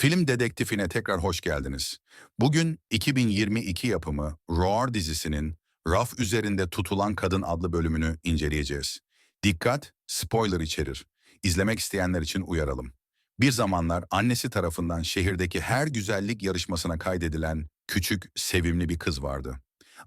Film dedektifine tekrar hoş geldiniz. Bugün 2022 yapımı Roar dizisinin Raf üzerinde tutulan kadın adlı bölümünü inceleyeceğiz. Dikkat, spoiler içerir. İzlemek isteyenler için uyaralım. Bir zamanlar annesi tarafından şehirdeki her güzellik yarışmasına kaydedilen küçük, sevimli bir kız vardı.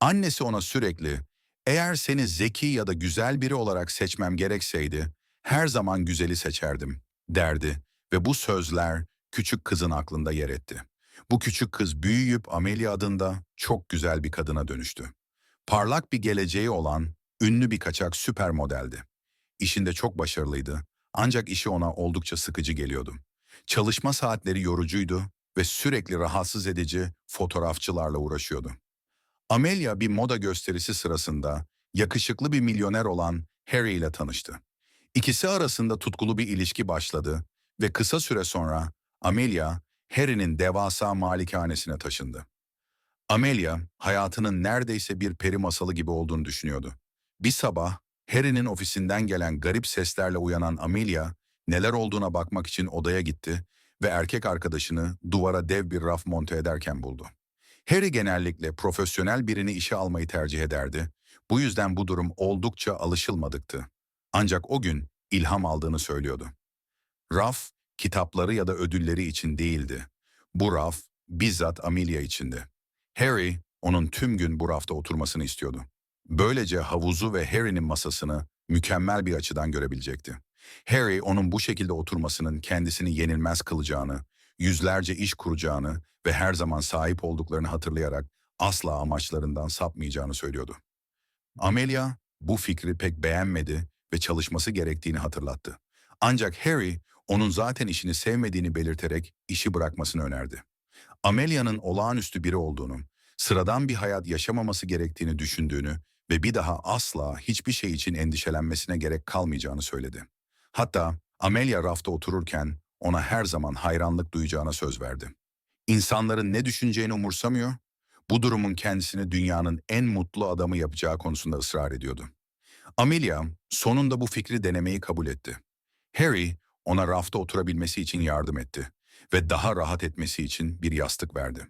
Annesi ona sürekli, eğer seni zeki ya da güzel biri olarak seçmem gerekseydi, her zaman güzeli seçerdim, derdi ve bu sözler küçük kızın aklında yer etti. Bu küçük kız büyüyüp Amelia adında çok güzel bir kadına dönüştü. Parlak bir geleceği olan ünlü bir kaçak süper modeldi. İşinde çok başarılıydı ancak işi ona oldukça sıkıcı geliyordu. Çalışma saatleri yorucuydu ve sürekli rahatsız edici fotoğrafçılarla uğraşıyordu. Amelia bir moda gösterisi sırasında yakışıklı bir milyoner olan Harry ile tanıştı. İkisi arasında tutkulu bir ilişki başladı ve kısa süre sonra Amelia, Harry'nin devasa malikanesine taşındı. Amelia, hayatının neredeyse bir peri masalı gibi olduğunu düşünüyordu. Bir sabah, Harry'nin ofisinden gelen garip seslerle uyanan Amelia, neler olduğuna bakmak için odaya gitti ve erkek arkadaşını duvara dev bir raf monte ederken buldu. Harry genellikle profesyonel birini işe almayı tercih ederdi. Bu yüzden bu durum oldukça alışılmadıktı. Ancak o gün ilham aldığını söylüyordu. Raf, kitapları ya da ödülleri için değildi. Bu raf bizzat Amelia içindi. Harry, onun tüm gün bu rafta oturmasını istiyordu. Böylece havuzu ve Harry'nin masasını mükemmel bir açıdan görebilecekti. Harry, onun bu şekilde oturmasının kendisini yenilmez kılacağını, yüzlerce iş kuracağını ve her zaman sahip olduklarını hatırlayarak asla amaçlarından sapmayacağını söylüyordu. Amelia bu fikri pek beğenmedi ve çalışması gerektiğini hatırlattı. Ancak Harry onun zaten işini sevmediğini belirterek işi bırakmasını önerdi. Amelia'nın olağanüstü biri olduğunu, sıradan bir hayat yaşamaması gerektiğini düşündüğünü ve bir daha asla hiçbir şey için endişelenmesine gerek kalmayacağını söyledi. Hatta Amelia rafta otururken ona her zaman hayranlık duyacağına söz verdi. İnsanların ne düşüneceğini umursamıyor, bu durumun kendisini dünyanın en mutlu adamı yapacağı konusunda ısrar ediyordu. Amelia sonunda bu fikri denemeyi kabul etti. Harry ona rafta oturabilmesi için yardım etti ve daha rahat etmesi için bir yastık verdi.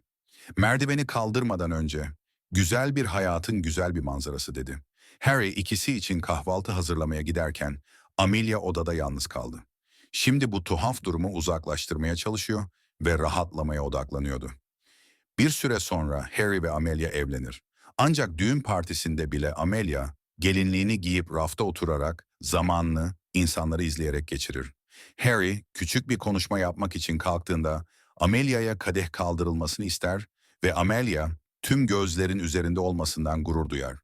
Merdiveni kaldırmadan önce, güzel bir hayatın güzel bir manzarası dedi. Harry ikisi için kahvaltı hazırlamaya giderken Amelia odada yalnız kaldı. Şimdi bu tuhaf durumu uzaklaştırmaya çalışıyor ve rahatlamaya odaklanıyordu. Bir süre sonra Harry ve Amelia evlenir. Ancak düğün partisinde bile Amelia gelinliğini giyip rafta oturarak zamanını insanları izleyerek geçirir. Harry küçük bir konuşma yapmak için kalktığında Amelia'ya kadeh kaldırılmasını ister ve Amelia tüm gözlerin üzerinde olmasından gurur duyar.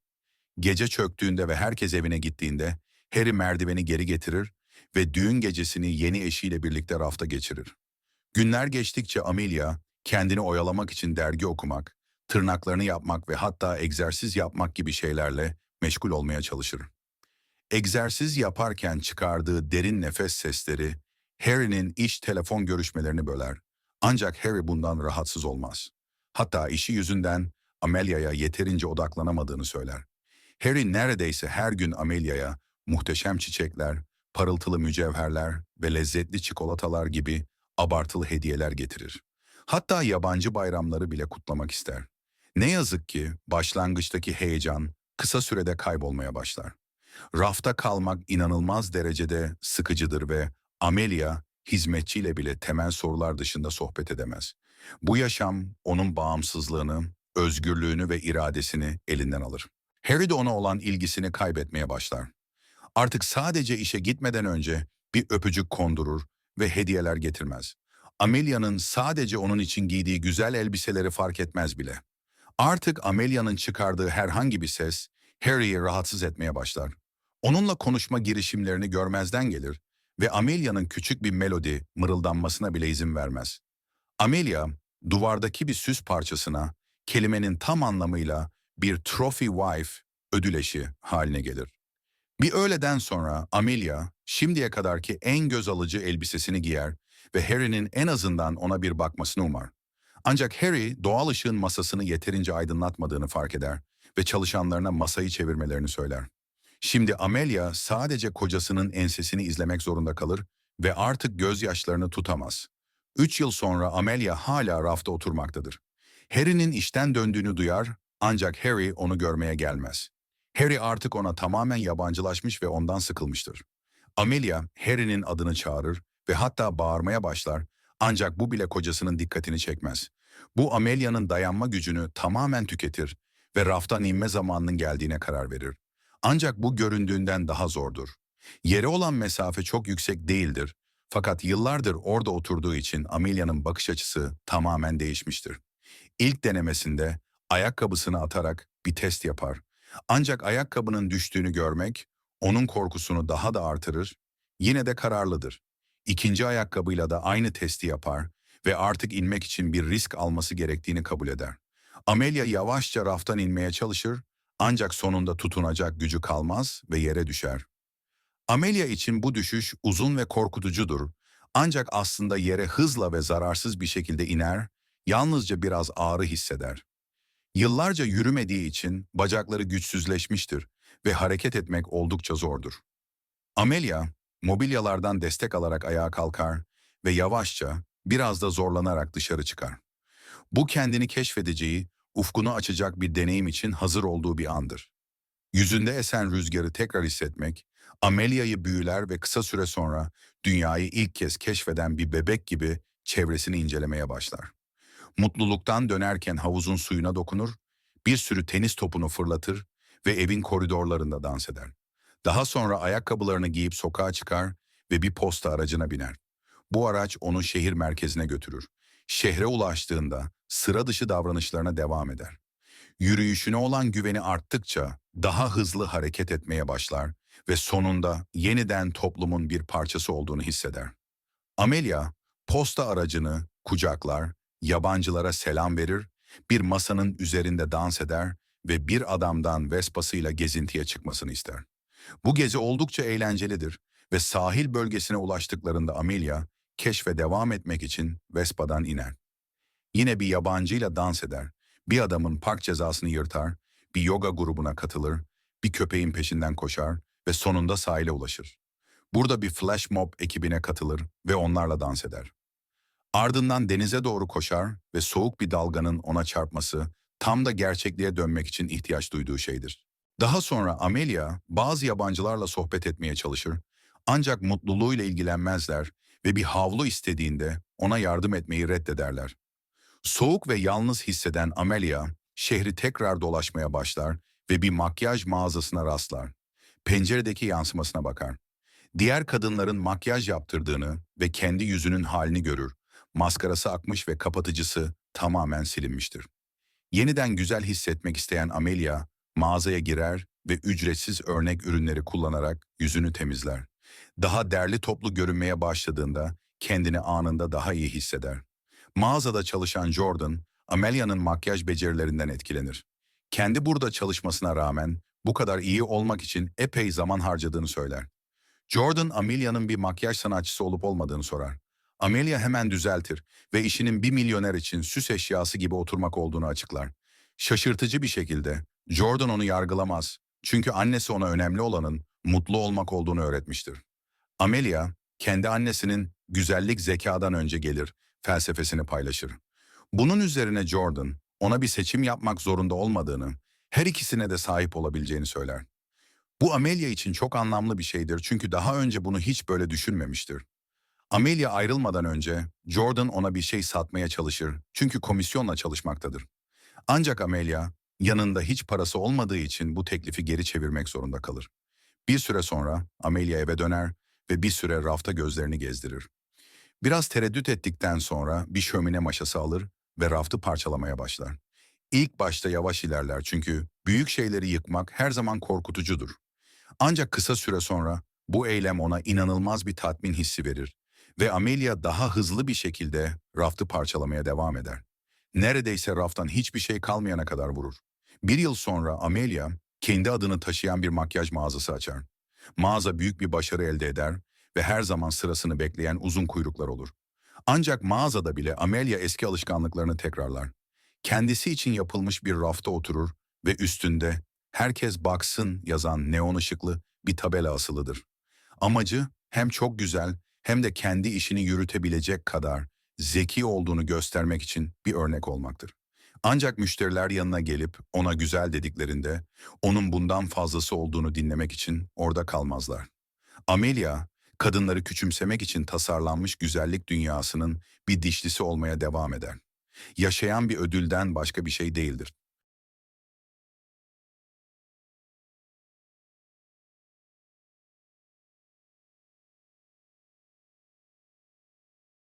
Gece çöktüğünde ve herkes evine gittiğinde Harry merdiveni geri getirir ve düğün gecesini yeni eşiyle birlikte rafta geçirir. Günler geçtikçe Amelia kendini oyalamak için dergi okumak, tırnaklarını yapmak ve hatta egzersiz yapmak gibi şeylerle meşgul olmaya çalışır. Egzersiz yaparken çıkardığı derin nefes sesleri Harry'nin iş telefon görüşmelerini böler. Ancak Harry bundan rahatsız olmaz. Hatta işi yüzünden Amelia'ya yeterince odaklanamadığını söyler. Harry neredeyse her gün Amelia'ya muhteşem çiçekler, parıltılı mücevherler ve lezzetli çikolatalar gibi abartılı hediyeler getirir. Hatta yabancı bayramları bile kutlamak ister. Ne yazık ki başlangıçtaki heyecan kısa sürede kaybolmaya başlar. Rafta kalmak inanılmaz derecede sıkıcıdır ve Amelia hizmetçiyle bile temel sorular dışında sohbet edemez. Bu yaşam onun bağımsızlığını, özgürlüğünü ve iradesini elinden alır. Harry de ona olan ilgisini kaybetmeye başlar. Artık sadece işe gitmeden önce bir öpücük kondurur ve hediyeler getirmez. Amelia'nın sadece onun için giydiği güzel elbiseleri fark etmez bile. Artık Amelia'nın çıkardığı herhangi bir ses Harry'i rahatsız etmeye başlar. Onunla konuşma girişimlerini görmezden gelir ve Amelia'nın küçük bir melodi mırıldanmasına bile izin vermez. Amelia, duvardaki bir süs parçasına, kelimenin tam anlamıyla bir trophy wife, ödül eşi haline gelir. Bir öğleden sonra Amelia, şimdiye kadarki en göz alıcı elbisesini giyer ve Harry'nin en azından ona bir bakmasını umar. Ancak Harry, doğal ışığın masasını yeterince aydınlatmadığını fark eder ve çalışanlarına masayı çevirmelerini söyler. Şimdi Amelia sadece kocasının ensesini izlemek zorunda kalır ve artık gözyaşlarını tutamaz. Üç yıl sonra Amelia hala rafta oturmaktadır. Harry'nin işten döndüğünü duyar ancak Harry onu görmeye gelmez. Harry artık ona tamamen yabancılaşmış ve ondan sıkılmıştır. Amelia Harry'nin adını çağırır ve hatta bağırmaya başlar ancak bu bile kocasının dikkatini çekmez. Bu Amelia'nın dayanma gücünü tamamen tüketir ve raftan inme zamanının geldiğine karar verir. Ancak bu göründüğünden daha zordur. Yere olan mesafe çok yüksek değildir. Fakat yıllardır orada oturduğu için Amelia'nın bakış açısı tamamen değişmiştir. İlk denemesinde ayakkabısını atarak bir test yapar. Ancak ayakkabının düştüğünü görmek onun korkusunu daha da artırır. Yine de kararlıdır. İkinci ayakkabıyla da aynı testi yapar ve artık inmek için bir risk alması gerektiğini kabul eder. Amelia yavaşça raftan inmeye çalışır ancak sonunda tutunacak gücü kalmaz ve yere düşer. Amelia için bu düşüş uzun ve korkutucudur. Ancak aslında yere hızla ve zararsız bir şekilde iner, yalnızca biraz ağrı hisseder. Yıllarca yürümediği için bacakları güçsüzleşmiştir ve hareket etmek oldukça zordur. Amelia, mobilyalardan destek alarak ayağa kalkar ve yavaşça, biraz da zorlanarak dışarı çıkar. Bu kendini keşfedeceği, ufkunu açacak bir deneyim için hazır olduğu bir andır. Yüzünde esen rüzgarı tekrar hissetmek, Amelia'yı büyüler ve kısa süre sonra dünyayı ilk kez keşfeden bir bebek gibi çevresini incelemeye başlar. Mutluluktan dönerken havuzun suyuna dokunur, bir sürü tenis topunu fırlatır ve evin koridorlarında dans eder. Daha sonra ayakkabılarını giyip sokağa çıkar ve bir posta aracına biner. Bu araç onu şehir merkezine götürür. Şehre ulaştığında sıra dışı davranışlarına devam eder. Yürüyüşüne olan güveni arttıkça daha hızlı hareket etmeye başlar ve sonunda yeniden toplumun bir parçası olduğunu hisseder. Amelia, posta aracını kucaklar, yabancılara selam verir, bir masanın üzerinde dans eder ve bir adamdan Vespa'sıyla gezintiye çıkmasını ister. Bu gezi oldukça eğlencelidir ve sahil bölgesine ulaştıklarında Amelia, keşfe devam etmek için Vespa'dan iner. Yine bir yabancıyla dans eder, bir adamın park cezasını yırtar, bir yoga grubuna katılır, bir köpeğin peşinden koşar ve sonunda sahile ulaşır. Burada bir flash mob ekibine katılır ve onlarla dans eder. Ardından denize doğru koşar ve soğuk bir dalganın ona çarpması tam da gerçekliğe dönmek için ihtiyaç duyduğu şeydir. Daha sonra Amelia bazı yabancılarla sohbet etmeye çalışır ancak mutluluğuyla ilgilenmezler ve bir havlu istediğinde ona yardım etmeyi reddederler. Soğuk ve yalnız hisseden Amelia şehri tekrar dolaşmaya başlar ve bir makyaj mağazasına rastlar. Penceredeki yansımasına bakar. Diğer kadınların makyaj yaptırdığını ve kendi yüzünün halini görür. Maskarası akmış ve kapatıcısı tamamen silinmiştir. Yeniden güzel hissetmek isteyen Amelia mağazaya girer ve ücretsiz örnek ürünleri kullanarak yüzünü temizler. Daha derli toplu görünmeye başladığında kendini anında daha iyi hisseder. Mağazada çalışan Jordan, Amelia'nın makyaj becerilerinden etkilenir. Kendi burada çalışmasına rağmen bu kadar iyi olmak için epey zaman harcadığını söyler. Jordan, Amelia'nın bir makyaj sanatçısı olup olmadığını sorar. Amelia hemen düzeltir ve işinin bir milyoner için süs eşyası gibi oturmak olduğunu açıklar. Şaşırtıcı bir şekilde Jordan onu yargılamaz. Çünkü annesi ona önemli olanın mutlu olmak olduğunu öğretmiştir. Amelia, kendi annesinin güzellik zekadan önce gelir felsefesini paylaşır. Bunun üzerine Jordan, ona bir seçim yapmak zorunda olmadığını, her ikisine de sahip olabileceğini söyler. Bu Amelia için çok anlamlı bir şeydir çünkü daha önce bunu hiç böyle düşünmemiştir. Amelia ayrılmadan önce Jordan ona bir şey satmaya çalışır çünkü komisyonla çalışmaktadır. Ancak Amelia yanında hiç parası olmadığı için bu teklifi geri çevirmek zorunda kalır. Bir süre sonra Amelia eve döner ve bir süre rafta gözlerini gezdirir. Biraz tereddüt ettikten sonra bir şömine maşası alır ve raftı parçalamaya başlar. İlk başta yavaş ilerler çünkü büyük şeyleri yıkmak her zaman korkutucudur. Ancak kısa süre sonra bu eylem ona inanılmaz bir tatmin hissi verir ve Amelia daha hızlı bir şekilde raftı parçalamaya devam eder. Neredeyse raftan hiçbir şey kalmayana kadar vurur. Bir yıl sonra Amelia kendi adını taşıyan bir makyaj mağazası açar. Mağaza büyük bir başarı elde eder ve her zaman sırasını bekleyen uzun kuyruklar olur. Ancak mağazada bile Amelia eski alışkanlıklarını tekrarlar. Kendisi için yapılmış bir rafta oturur ve üstünde herkes baksın yazan neon ışıklı bir tabela asılıdır. Amacı hem çok güzel hem de kendi işini yürütebilecek kadar zeki olduğunu göstermek için bir örnek olmaktır. Ancak müşteriler yanına gelip ona güzel dediklerinde onun bundan fazlası olduğunu dinlemek için orada kalmazlar. Amelia, kadınları küçümsemek için tasarlanmış güzellik dünyasının bir dişlisi olmaya devam eder. Yaşayan bir ödülden başka bir şey değildir.